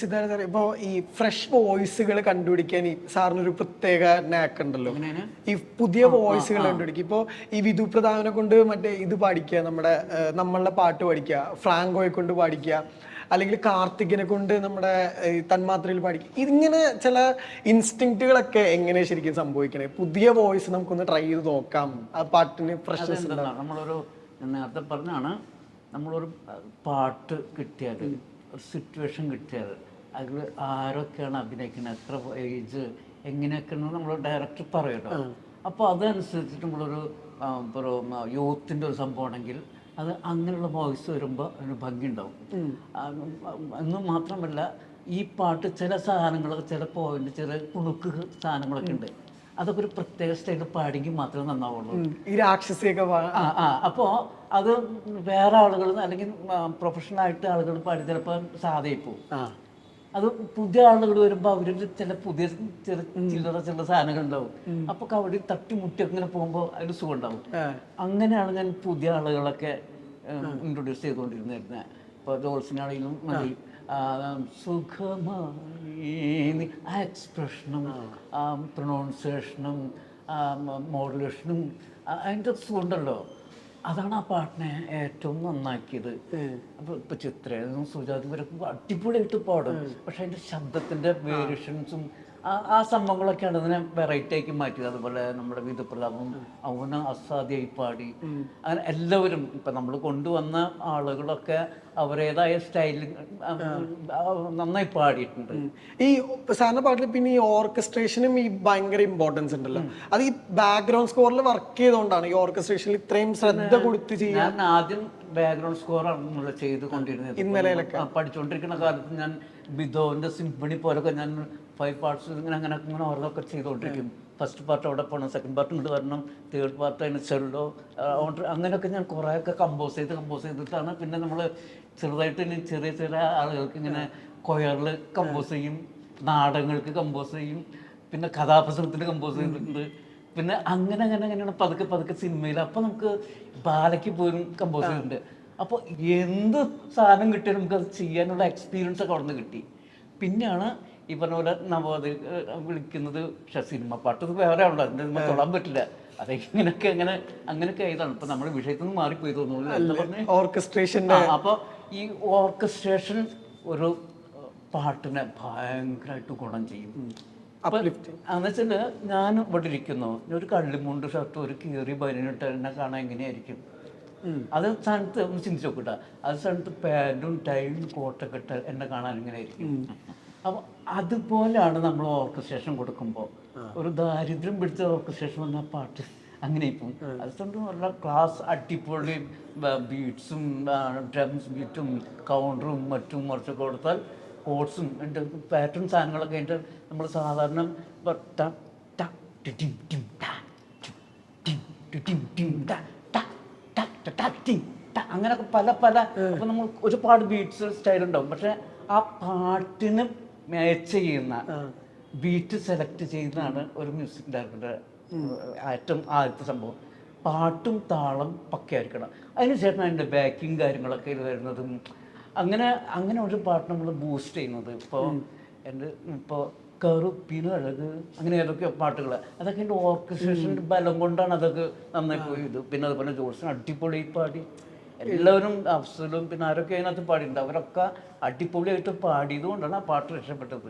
Siddhartha sir ഇപ്പോ ഈ fresh വോയിസുകൾ കണ്ടുപിടിക്കാൻ ഈ സാറിനൊരു പ്രത്യേക നാക്ക് ഉണ്ടല്ലോ. ഈ പുതിയ വോയിസുകൾ കണ്ടുപിടിക്കും. ഇപ്പോ ഈ വിധു പ്രധാനെ കൊണ്ട് മറ്റേ ഇത് പാടിക്കുക നമ്മുടെ നമ്മളുടെ പാട്ട് പാടിക്കുക ഫ്രാങ്കോയെ കൊണ്ട് പാടിക്കുക അല്ലെങ്കിൽ കാർത്തികിനെ കൊണ്ട് നമ്മുടെ തന്മാത്രയിൽ പാടിക്കുക. ഇങ്ങനെ ചില ഇൻസ്റ്റിങ്റ്റുകളൊക്കെ എങ്ങനെ ശരിക്കും സംഭവിക്കണേ? പുതിയ വോയിസ് നമുക്കൊന്ന് ട്രൈ ചെയ്ത് നോക്കാം. ആ പാട്ടിന് ഫ്രഷ്നെസ് നമ്മളൊരു നേരത്തെ പറഞ്ഞാണ് നമ്മളൊരു പാട്ട് കിട്ടിയാൽ സിറ്റുവേഷൻ കിട്ടിയത്. അതിൽ ആരൊക്കെയാണ് അഭിനയിക്കുന്നത് എത്ര ഏജ് എങ്ങനെയൊക്കെയാണ് നമ്മൾ ഡയറക്ടർ പറയട്ടോ അപ്പോൾ അതനുസരിച്ചിട്ട് നമ്മളൊരു യൂത്തിന്റെ ഒരു സംഭവം ആണെങ്കിൽ അത് അങ്ങനെയുള്ള വോയിസ് വരുമ്പോൾ അതിന് ഭംഗി ഉണ്ടാവും എന്ന് മാത്രമല്ല ഈ പാട്ട് ചില സാധനങ്ങളൊക്കെ ചില പോയിന്റ് ചില കുണുക്ക് സാധനങ്ങളൊക്കെ ഉണ്ട്. അതൊക്കെ ഒരു പ്രത്യേക സ്റ്റൈലിൽ പാടിയെങ്കിൽ മാത്രമേ നന്നാവുള്ളൂ. ഈ രാക്ഷസിയൊക്കെ ആ ആ. അപ്പോൾ അത് വേറെ ആളുകൾ അല്ലെങ്കിൽ പ്രൊഫഷണൽ ആയിട്ട് ആളുകൾ പാടി ചിലപ്പോൾ സാധയിൽ പോകും അത് പുതിയ ആളുകൾ വരുമ്പോൾ അവരുടെ ചില പുതിയ ചില ചില്ലറ ചില സാധനങ്ങൾ ഉണ്ടാവും അപ്പൊ കവടി തട്ടി മുട്ടി അങ്ങനെ പോകുമ്പോൾ അതിന് സുഖം ഉണ്ടാവും അങ്ങനെയാണ് ഞാൻ പുതിയ ആളുകളൊക്കെ ഇൻട്രൊഡ്യൂസ് ചെയ്തുകൊണ്ടിരുന്നത്. ഇപ്പൊ ജോൾസിനാണെങ്കിലും മതി. സുഖമായി ആ എക്സ്പ്രഷനും ആ. പ്രൊണൗൺസിയേഷനും മോഡുലേഷനും അതിന്റെ സുഖമുണ്ടല്ലോ. അതാണ് ആ പാട്ടിനെ ഏറ്റവും നന്നാക്കിയത്. അപ്പൊ ഇപ്പൊ ചിത്രയും സുജാതി ഇവരൊക്കെ അടിപൊളിയായിട്ട് പാടും. പക്ഷെ അതിന്റെ ശബ്ദത്തിന്റെ വേരിയേഷൻസും ആ സംഭവങ്ങളൊക്കെയാണ് ഇതിനെ വെറൈറ്റി ആക്കി മാറ്റിയത് അതുപോലെ നമ്മുടെ വിധുപ്രതാപം അവന് അസാധ്യമായി പാടി. അങ്ങനെ എല്ലാവരും ഇപ്പൊ നമ്മൾ കൊണ്ടുവന്ന ആളുകളൊക്കെ അവരേതായ സ്റ്റൈലിൽ നന്നായി പാടിയിട്ടുണ്ട്. ഈ സാറിന്റെ പാട്ടിൽ പിന്നെ ഈ ഓർക്കസ്ട്രേഷനും ഈ ഭയങ്കര ഇമ്പോർട്ടൻസ് ഉണ്ടല്ലോ. അത് ഈ ബാക്ക്ഗ്രൗണ്ട് സ്കോറിൽ വർക്ക് ചെയ്തുകൊണ്ടാണ് ഈ ഓർക്കസ്ട്രേഷനിൽ ഇത്രയും ശ്രദ്ധ കൊടുത്ത് ചെയ്യാൻ ഞാൻ ആദ്യം ബാക്ക്ഗ്രൗണ്ട് സ്കോർ ആണ് നമ്മൾ ചെയ്തുകൊണ്ടിരുന്നത് ഇന്നലെ പഠിച്ചുകൊണ്ടിരിക്കുന്ന കാലത്ത് ഞാൻ ബിദോന്റെ സിംഫണി പോലൊക്കെ ഞാൻ ഫൈവ് പാർട്സ് ഇങ്ങനെ അങ്ങനെ ഇങ്ങനെ ഓരോന്നൊക്കെ ചെയ്തുകൊണ്ടിരിക്കും. ഫസ്റ്റ് പാർട്ട് അവിടെ പോകണം സെക്കൻഡ് പാർട്ട് ഇങ്ങോട്ട് വരണം തേർഡ് പാർട്ട് അതിന് ചെല്ലോ അങ്ങനെയൊക്കെ ഞാൻ കുറേയൊക്കെ കമ്പോസ് ചെയ്ത് കമ്പോസ് ചെയ്തിട്ടാണ് പിന്നെ നമ്മൾ ചെറുതായിട്ട് ഇനി ചെറിയ ചെറിയ ആളുകൾക്ക് ഇങ്ങനെ കൊയറിൽ കമ്പോസ് ചെയ്യും നാടകങ്ങൾക്ക് കമ്പോസ് ചെയ്യും പിന്നെ കഥാപ്രസംഗത്തിന് കമ്പോസ് ചെയ്തിട്ടുണ്ട്. പിന്നെ അങ്ങനെ അങ്ങനെ അങ്ങനെയാണ് പതുക്കെ പതുക്കെ സിനിമയിൽ അപ്പോൾ നമുക്ക് ബാലയ്ക്ക് പോലും കമ്പോസ് ചെയ്തിട്ടുണ്ട്. അപ്പോൾ എന്ത് സാധനം കിട്ടിയാലും നമുക്ക് അത് ചെയ്യാനുള്ള എക്സ്പീരിയൻസ് ഒക്കെ അവിടെ നിന്ന് കിട്ടി. പിന്നെയാണ് ഈ പറഞ്ഞ പോലെ നവോദയ വിളിക്കുന്നത് പക്ഷെ സിനിമ പാട്ട് വേറെ ഉണ്ട് അതിന്റെ നമ്മൾ തൊടാൻ പറ്റില്ല. അത് ഇങ്ങനെയൊക്കെ അങ്ങനെ അങ്ങനെയൊക്കെ ആയതാണ്. ഇപ്പൊ നമ്മുടെ വിഷയത്തിൽ നിന്ന് മാറിപ്പോയി തോന്നുന്നു ഓർക്കസ്ട്രേഷൻ പറഞ്ഞേ? ഓർക്കസ്ട്രേഷന്റെ ആ, അപ്പൊ ഈ ഓർക്കസ്ട്രേഷൻ ഒരു പാട്ടിനെ ഭയങ്കരമായിട്ട് ഗുണം ചെയ്യും. അപ്പം എന്ന് വെച്ചാൽ ഞാൻ ഇവിടെ ഇരിക്കുന്നു. ഒരു കള്ളിമുണ്ട് ഷർട്ട് ഒരു കീറി ബനിനിട്ട് എന്നെ കാണാൻ എങ്ങനെയായിരിക്കും? അത് സ്ഥാനത്ത് ഒന്ന് ചിന്തിച്ചു നോക്കട്ടെ അത് സ്ഥാനത്ത് പാന്റും ടൈയും കോട്ടൊക്കെ ഇട്ട് എന്നെ കാണാൻ എങ്ങനെയായിരിക്കും? അപ്പോൾ അതുപോലെയാണ് നമ്മൾ ഓർക്കസ്ട്രേഷൻ കൊടുക്കുമ്പോൾ ഒരു ദാരിദ്ര്യം പിടിച്ച ഓർക്കസ്ട്രേഷൻ വന്ന പാട്ട് അങ്ങനെ ഇപ്പം അതുകൊണ്ട് നല്ല ക്ലാസ് അടിപൊളി ബീറ്റ്സും ഡ്രംസ് ബീറ്റും കൗണ്ടറും മറ്റും മറിച്ചൊക്കെ കൊടുത്താൽ കോഡ്സും എന്റെ പാറ്റേൺ സാധനങ്ങളൊക്കെ ആയിട്ട് നമ്മൾ സാധാരണ. അങ്ങനെയൊക്കെ പല പല അപ്പൊ നമ്മൾ ഒരുപാട് ബീറ്റ്സ് സ്റ്റൈൽ ഉണ്ടാവും പക്ഷെ ആ പാട്ടിന് മാച്ച് ചെയ്യുന്ന ബീറ്റ് സെലക്ട് ചെയ്യുന്നതാണ് ഒരു മ്യൂസിക് ഡയറക്ടറുടെ ഏറ്റവും ആദ്യത്തെ സംഭവം. പാട്ടും താളം പക്കയായിരിക്കണം അതിനുശേഷം അതിന്റെ ബാക്കിങ് കാര്യങ്ങളൊക്കെ ഇത് വരുന്നതും. അങ്ങനെ അങ്ങനെ ഒരു പാട്ട് നമ്മൾ ബൂസ്റ്റ് ചെയ്യുന്നത്. ഇപ്പോൾ എന്റെ ഇപ്പോൾ കറുപ്പിനഴക് അങ്ങനെ ഏതൊക്കെ പാട്ടുകൾ അതൊക്കെ എന്റെ ഓർക്കസ്ട്രേഷന്റെ ബലം കൊണ്ടാണ് അതൊക്കെ നന്നായി പോയത്. പിന്നെ അതുപോലെ ജോൾസൺ അടിപൊളി പാടി. എല്ലാവരും അഫ്സലും പിന്നെ ആരൊക്കെ അതിനകത്ത് പാടിയിട്ടുണ്ട്? അവരൊക്കെ അടിപൊളിയായിട്ട് പാടിയത് കൊണ്ടാണ് ആ പാട്ട് രക്ഷപ്പെട്ടത്.